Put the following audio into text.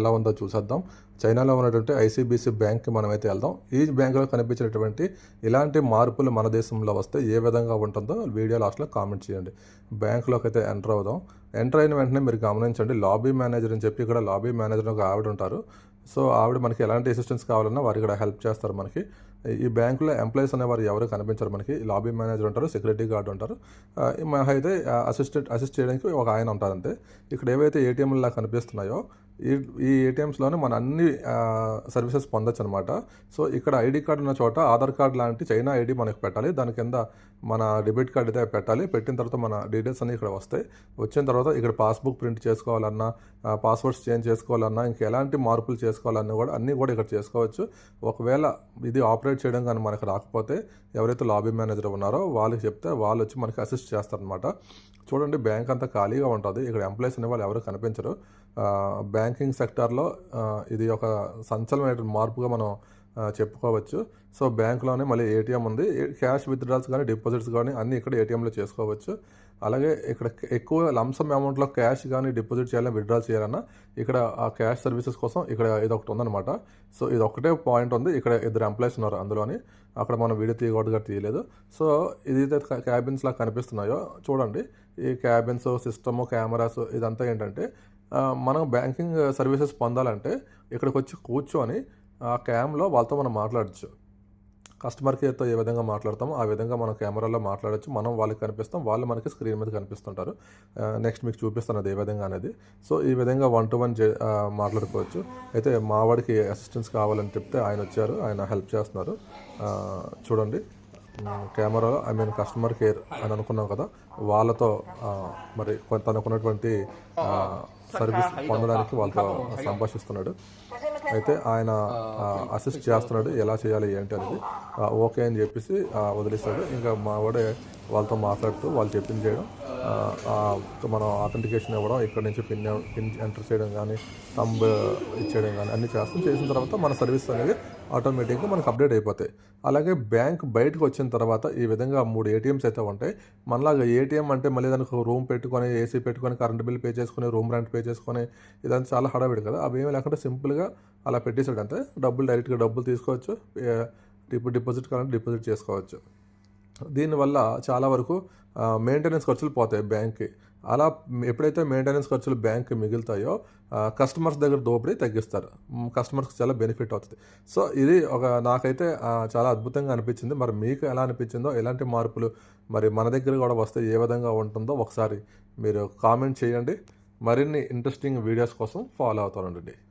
ఎలా ఉందో చూసేద్దాం. చైనాలో ఉన్నటువంటి ఐసీబీసీ బ్యాంక్కి మనమైతే వెళ్దాం. ఈ బ్యాంకులో కనిపించినటువంటి ఇలాంటి మార్పులు మన దేశంలో వస్తే ఏ విధంగా ఉంటుందో వీడియో లాస్ట్లో కామెంట్ చేయండి. బ్యాంకులోకి అయితే ఎంటర్ అవుదాం. ఎంటర్ అయిన వెంటనే మీరు గమనించండి లాబీ మేనేజర్ అని చెప్పి ఇక్కడ లాబీ మేనేజర్ ఒక ఆవిడ ఉంటారు. సో ఆవిడ మనకి ఎలాంటి అసిస్టెన్స్ కావాలన్నా వారు ఇక్కడ హెల్ప్ చేస్తారు మనకి. ఈ బ్యాంకులో ఎంప్లాయీస్ అనేవారు ఎవరు కనిపించరు మనకి. లాబీ మేనేజర్ ఉంటారు సెక్యూరిటీ గార్డ్ ఉంటారు. అయితే అసిస్టెంట్ అసిస్ట్ చేయడానికి ఒక ఆయన ఉంటారు అంతే. ఇక్కడ ఏవైతే ఏటీఎంలా కనిపిస్తున్నాయో ఈ ఈ ఏటీఎంస్లోనే మన అన్ని సర్వీసెస్ పొందొచ్చు అనమాట సో ఇక్కడ ఐడి కార్డు ఉన్న చోట ఆధార్ కార్డ్ లాంటి చైనా ఐడి మనకు పెట్టాలి. దాని కింద మన డెబిట్ కార్డ్ అయితే పెట్టాలి. పెట్టిన తర్వాత మన డీటెయిల్స్ అన్ని ఇక్కడ వస్తాయి. వచ్చిన తర్వాత ఇక్కడ పాస్బుక్ ప్రింట్ చేసుకోవాలన్నా పాస్వర్డ్స్ చేంజ్ చేసుకోవాలన్నా ఇంకా ఎలాంటి మార్పులు చేసుకోవాలన్నా కూడా అన్నీ కూడా ఇక్కడ చేసుకోవచ్చు. ఒకవేళ ఇది ఆపరేట్ చేయడం కానీ మనకు రాకపోతే ఎవరైతే లాబీ మేనేజర్ ఉన్నారో వాళ్ళకి చెప్తే వాళ్ళు వచ్చి మనకి అసిస్ట్ చేస్తారనమాట చూడండి బ్యాంక్ అంతా ఖాళీగా ఉంటుంది. ఇక్కడ ఎంప్లాయీస్ అనే వాళ్ళు ఎవరు కనిపించరు. బ్యాంకింగ్ సెక్టార్లో ఇది ఒక సంచలనమైన మార్పుగా మనం చెప్పుకోవచ్చు. సో బ్యాంకులోనే మళ్ళీ ఏటీఎం ఉంది. క్యాష్ విత్డ్రాల్స్ కానీ డిపాజిట్స్ కానీ అన్నీ ఇక్కడ ఏటీఎంలో చేసుకోవచ్చు. అలాగే ఇక్కడ ఎక్కువ లంసమ్ అమౌంట్లో క్యాష్ కానీ డిపాజిట్ చేయాలని విత్డ్రా చేయాలన్నా ఇక్కడ ఆ క్యాష్ సర్వీసెస్ కోసం ఇక్కడ ఇది ఒకటి ఉందన్నమాట. సో ఇది ఒకటే పాయింట్ ఉంది. ఇక్కడ ఇద్దరు ఎంప్లాయీస్ ఉన్నారు అందులోని. అక్కడ మనం వీడియో తీయకూడదుగా తీయలేదు. సో ఇది క్యాబిన్స్ లా కనిపిస్తున్నాయో చూడండి. ఈ క్యాబిన్స్ సిస్టమ్ కెమెరాస్ ఇదంతా ఏంటంటే మనం బ్యాంకింగ్ సర్వీసెస్ పొందాలంటే ఇక్కడికి వచ్చి కూర్చొని ఆ క్యామ్లో వాళ్ళతో మనం మాట్లాడచ్చు. కస్టమర్ కేర్తో ఏ విధంగా మాట్లాడతామో ఆ విధంగా మనం కెమెరాలో మాట్లాడచ్చు. మనం వాళ్ళకి కనిపిస్తాం. వాళ్ళు మనకి స్క్రీన్ మీద కనిపిస్తుంటారు. నెక్స్ట్ మీకు చూపిస్తాను అది ఏ విధంగా అనేది. సో ఈ విధంగా వన్ టు వన్ మాట్లాడుకోవచ్చు. అయితే మా వాడికి అసిస్టెన్స్ కావాలని చెప్తే ఆయన వచ్చారు. ఆయన హెల్ప్ చేస్తున్నారు. చూడండి. కెమెరాలో ఐ మీన్ కస్టమర్ కేర్ అని అనుకున్నాం కదా. వాళ్ళతో మరి కొంత అనుకున్నటువంటి సర్వీస్ పొందడానికి వాళ్ళతో సంభాషిస్తున్నాడు. అయితే ఆయన అసిస్ట్ చేస్తున్నాడు. ఎలా చేయాలి ఏంటి అనేది ఓకే అని చెప్పేసి వదిలేస్తాడు. ఇంకా మా వాడే వాళ్ళతో మాట్లాడుతూ వాళ్ళు చెప్పింది చేయడం మనం ఆథెంటికేషన్ ఇవ్వడం ఇక్కడ నుంచి పిన్ పిన్ ఎంటర్ చేయడం కానీ తంబ్ ఇచ్చేయడం కానీ అన్ని చేస్తాం. చేసిన తర్వాత మన సర్వీస్ అనేది ఆటోమేటిక్గా మనకు అప్డేట్ అయిపోతాయి. అలాగే బ్యాంక్ బయటకు వచ్చిన తర్వాత ఈ విధంగా మూడు ఏటీఎంస్ అయితే ఉంటాయి. మనలాగా ఏటీఎం అంటే మళ్ళీ దానికి రూమ్ పెట్టుకొని ఏసీ పెట్టుకొని కరెంట్ బిల్ పే చేసుకొని రూమ్ రెంట్ పే చేసుకొని ఇదంతా చాలా హడావిడి కదా. అవి ఏమి లేకుండా సింపుల్గా అలా పెట్టేసాడు డబ్బులు డైరెక్ట్గా డబ్బులు తీసుకోవచ్చు. ఇప్పుడు డిపాజిట్ కావాలంటే డిపాజిట్ చేసుకోవచ్చు. దీనివల్ల చాలా వరకు మెయింటెనెన్స్ ఖర్చులు పోతాయి బ్యాంక్కి. అలా ఎప్పుడైతే మెయింటెనెన్స్ ఖర్చులు బ్యాంక్ మిగులుతాయో కస్టమర్స్ దగ్గర దోపిడీ తగ్గిస్తారు. కస్టమర్స్కి చాలా బెనిఫిట్ అవుతుంది. సో ఇది ఒక నాకైతే చాలా అద్భుతంగా అనిపించింది. మరి మీకు ఎలా అనిపించిందో ఎలాంటి మార్పులు మరి మన దగ్గర కూడా వస్తే ఏ విధంగా ఉంటుందో ఒకసారి మీరు కామెంట్ చేయండి. మరిన్ని ఇంట్రెస్టింగ్ వీడియోస్ కోసం ఫాలో అవుతానండి